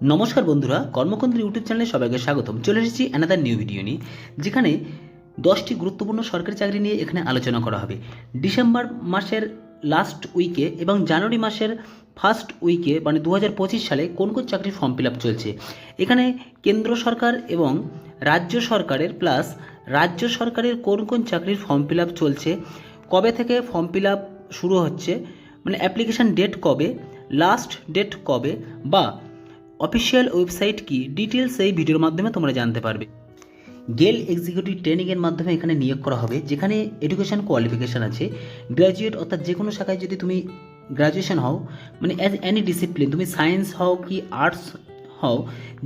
নমস্কার বন্ধুরা, কর্মকেন্দ্র ইউটিউব চ্যানেলে সবাইকে স্বাগতম। চলে এসেছি অ্যানাদার নিউ ভিডিও নিয়ে, যেখানে দশটি গুরুত্বপূর্ণ সরকারি চাকরি নিয়ে এখানে আলোচনা করা হবে। ডিসেম্বর মাসের লাস্ট উইকে এবং জানুয়ারি মাসের ফার্স্ট উইকে মানে দু হাজার পঁচিশ সালে কোন কোন চাকরির ফর্ম ফিল চলছে। এখানে কেন্দ্র সরকার এবং রাজ্য সরকারের প্লাস রাজ্য সরকারের কোন কোন চাকরির ফর্ম ফিল চলছে, কবে থেকে ফর্ম ফিল শুরু হচ্ছে মানে অ্যাপ্লিকেশান ডেট কবে লাস্ট ডেট কবে বা অফিসিয়াল ওয়েবসাইট কি? ডিটেলস এই ভিডিওর মাধ্যমে তোমরা জানতে পারবে। গেল এক্সিকিউটিভ ট্রেনিংয়ের মাধ্যমে এখানে নিয়োগ করা হবে, যেখানে এডুকেশন কোয়ালিফিকেশান আছে। গ্র্যাজুয়েট অর্থাৎ যে কোনো শাখায় যদি তুমি গ্র্যাজুয়েশন হও মানে অ্যাজ এনি ডিসিপ্লিন, তুমি সায়েন্স হও কি আর্টস হও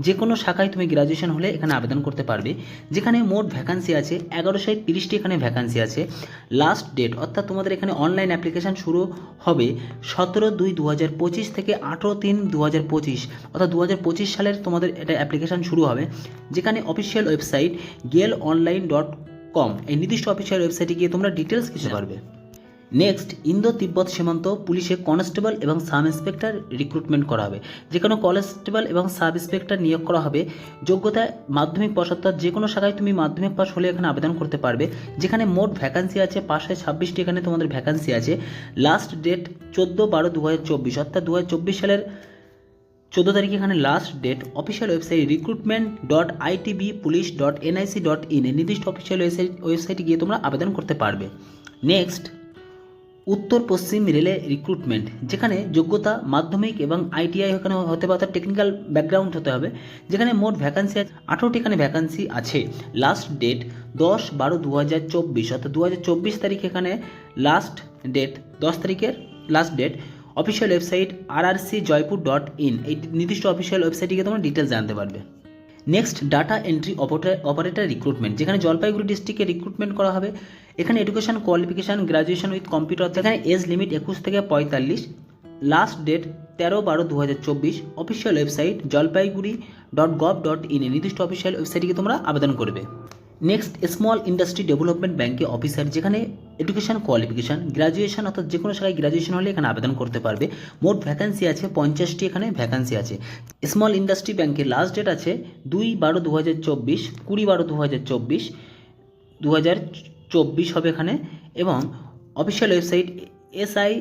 যে কোনো শাখায় তুমি গ্র্যাজুয়েশন হলে এখানে আবেদন করতে পারবে। যেখানে মোট ভ্যাকান্সি আছে এগারোশো তিরিশটি এখানে ভ্যাকান্সি আছে। লাস্ট ডেট অর্থাৎ তোমাদের এখানে অনলাইন অ্যাপ্লিকেশান শুরু হবে সতেরো দুই দু হাজার পঁচিশ থেকে আঠেরো তিন দু হাজার পঁচিশ অর্থাৎ দু হাজার পঁচিশ সালের তোমাদের এটা অ্যাপ্লিকেশান শুরু হবে। যেখানে অফিসিয়াল ওয়েবসাইট গেল অনলাইন ডট কম এই নির্দিষ্ট অফিসিয়াল ওয়েবসাইটে গিয়ে তোমরা ডিটেলস কিছু পারবে। নেক্সট ইন্দো তিব্বত সীমান্ত পুলিশে কনস্টেবল এবং সাব ইন্সপেক্টর রিক্রুটমেন্ট করা হবে। যেখানে কনস্টেবল এবং সাব ইন্সপেক্টর নিয়োগ করা হবে। যোগ্যতা, মাধ্যমিক পাস অর্থাৎ যে কোনো শাখায় তুমি মাধ্যমিক পাশ হলে এখানে আবেদন করতে পারবে। যেখানে মোট ভ্যাকান্সি আছে পাঁচশো ছাব্বিশটি, এখানে তোমাদের ভ্যাকান্সি আছে। লাস্ট ডেট চোদ্দ বারো দু হাজার চব্বিশ, অর্থাৎ দু হাজার চব্বিশ সালের চোদ্দ তারিখে এখানে last date official website recruitment dot ITB police dot NIC dot in এ নির্দিষ্ট অফিসিয়াল ওয়েবসাইট ওয়েবসাইটে গিয়ে তোমরা আবেদন করতে পারবে। নেক্সট উত্তর পশ্চিম রেলে রিক্রুটমেন্ট যেখানে যোগ্যতা, মাধ্যমিক এবং আইটিআই এখানে হতে পারে টেকনিক্যাল ব্যাকগ্রাউন্ড হতে হবে, যেখানে মোট ভ্যাকান্সি আছে, আঠেরোটি এখানে ভ্যাকান্সি আছে। লাস্ট ডেট দশ বারো দু হাজার চব্বিশ, অর্থাৎ দু হাজার চব্বিশ তারিখ এখানে লাস্ট ডেট দশ তারিখের last date official website R R C Jaipur dot in এই নির্দিষ্ট অফিসিয়াল ওয়েবসাইটে গিয়ে তোমরা ডিটেলস জানতে পারবে। Next data entry operator recruitment যেখানে জলপাইগুড়ি ডিস্ট্রিক্টে রিক্রুটমেন্ট করা হবে। এখানে education qualification graduation with computer এখানে এজ লিমিট একুশ থেকে পঁয়তাল্লিশ লাস্ট ডেট তেরো বারো দু হাজার চব্বিশ official website Jalpaiguri dot gov dot in নির্দিষ্ট অফিসিয়াল ওয়েবসাইটে তোমরা আবেদন করবে। নেক্সট স্মল ইন্ডাস্ট্রি ডেভেলপমেন্ট ব্যাংকে অফিসার যেখানে এডুকেশন কোয়ালিফিকেশান গ্রাজুয়েশন অর্থাৎ যে কোনো শাখায় গ্রাজুয়েশন হলে এখানে আবেদন করতে পারবে। মোট ভ্যাকান্সি আছে, পঞ্চাশটি এখানে ভ্যাকান্সি আছে। স্মল ইন্ডাস্ট্রি ব্যাংকের লাস্ট ডেট আছে দুই বারো দু হাজার চব্বিশ, কুড়ি বারো দু হাজার চব্বিশ দু হাজার চব্বিশ হবে এখানে এবং official website SI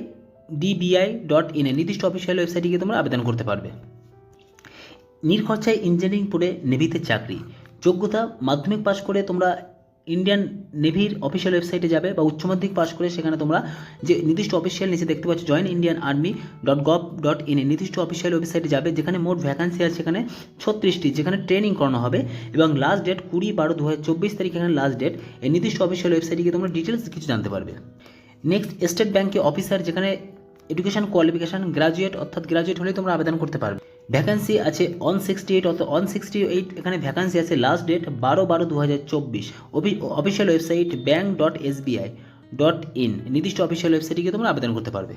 DBI dot ইনে নির্দিষ্ট অফিসিয়াল ওয়েবসাইটে গিয়ে তোমরা আবেদন করতে পারবে। নির্খরচায় ইঞ্জিনিয়ারিং পড়ে নেভিতে চাকরি। যোগ্যতা মাধ্যমিক পাশ করে তোমরা ইন্ডিয়ান নেভির অফিসিয়াল ওয়েবসাইটে যাবে বা উচ্চ মাধ্যমিক পাশ করে সেখানে তোমরা যে নির্দিষ্ট অফিসিয়াল নিচে দেখতে পাচ্ছ join Indian army dot gov dot in নির্দিষ্ট অফিসিয়াল ওয়েবসাইটে যাবে যেখানে মোট ভ্যাকান্সি আছে সেখানে ছত্রিশটি, যেখানে ট্রেনিং করানো হবে এবং লাস্ট ডেট কুড়ি বারো দু হাজার চব্বিশ তারিখ এখানে লাস্ট ডেট এই নির্দিষ্ট অফিসিয়াল ওয়েবসাইটে গিয়ে তোমরা ডিটেলস কিছু জানতে পারবে। নেক্সট স্টেট ব্যাংকে অফিসার যেখানে এডুকেশন কোয়ালিফিকেশান গ্রাজুয়েট অর্থাৎ গ্রাজুয়েট হলে তোমরা আবেদন করতে পারবে। ভ্যাকান্সি আছে অন সিক্সটি এইট অর্থাৎ অন সিক্সটি এইট এখানে ভ্যাকান্সি আছে লাস্ট ডেট বারো বারো দু হাজার চব্বিশ official website bank dot S SBI dot in নির্দিষ্ট অফিসিয়াল ওয়েবসাইটে গিয়ে তোমরা আবেদন করতে পারবে।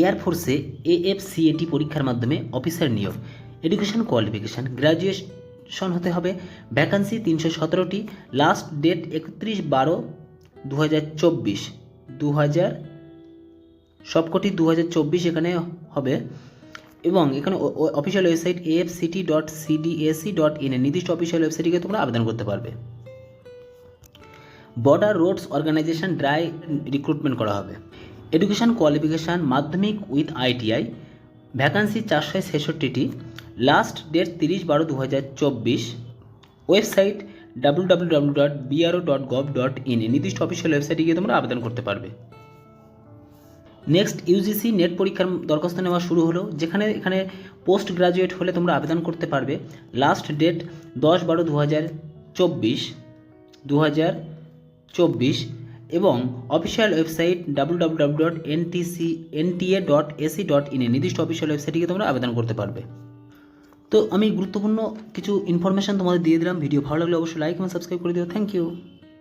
এয়ারফোর্সে এএফসিএটি পরীক্ষার মাধ্যমে অফিসার নিয়োগ। এডুকেশন কোয়ালিফিকেশান গ্র্যাজুয়েশন হতে হবে। ভ্যাকান্সি তিনশো সতেরোটি লাস্ট ডেট একত্রিশ বারো দু হাজার চব্বিশ। দু হাজার সবকটি দু হাজার চব্বিশ এখানে হবে। এবং এখানে official website AFCT dot CDAC dot in এ নির্দিষ্ট অফিসিয়াল ওয়েবসাইটে তোমরা আবেদন করতে পারবে। Border roads organisation drive recruitment করা হবে। এডুকেশন কোয়ালিফিকেশান মাধ্যমিক উইথ আইটিআই ভ্যাকান্সি চারশো ছেষট্টিটি লাস্ট ডেট তিরিশ বারো দু হাজার চব্বিশ website W W W dot BRO dot gov dot in এ নির্দিষ্ট অফিসিয়াল ওয়েবসাইটে গিয়ে তোমরা আবেদন করতে পারবে। নেক্সট ইউজিসি নেট পরীক্ষার দরখাস্ত নেওয়া শুরু হলো, যেখানে এখানে পোস্ট গ্রাজুয়েট হলে তোমরা আবেদন করতে পারবে। লাস্ট ডেট দশ বারো দু হাজার চব্বিশ দু হাজার চব্বিশ এবং official website W W W dot NTC NTA dot AC dot ইনে নির্দিষ্ট অফিসিয়াল ওয়েবসাইটে তোমরা আবেদন করতে পারবে। তো আমি গুরুত্বপূর্ণ কিছু ইনফরমেশান তোমাদের দিয়ে দিলাম। ভিডিও ভালো লাগলে অবশ্যই লাইক এবং সাবস্ক্রাইব করে দিও। Thank you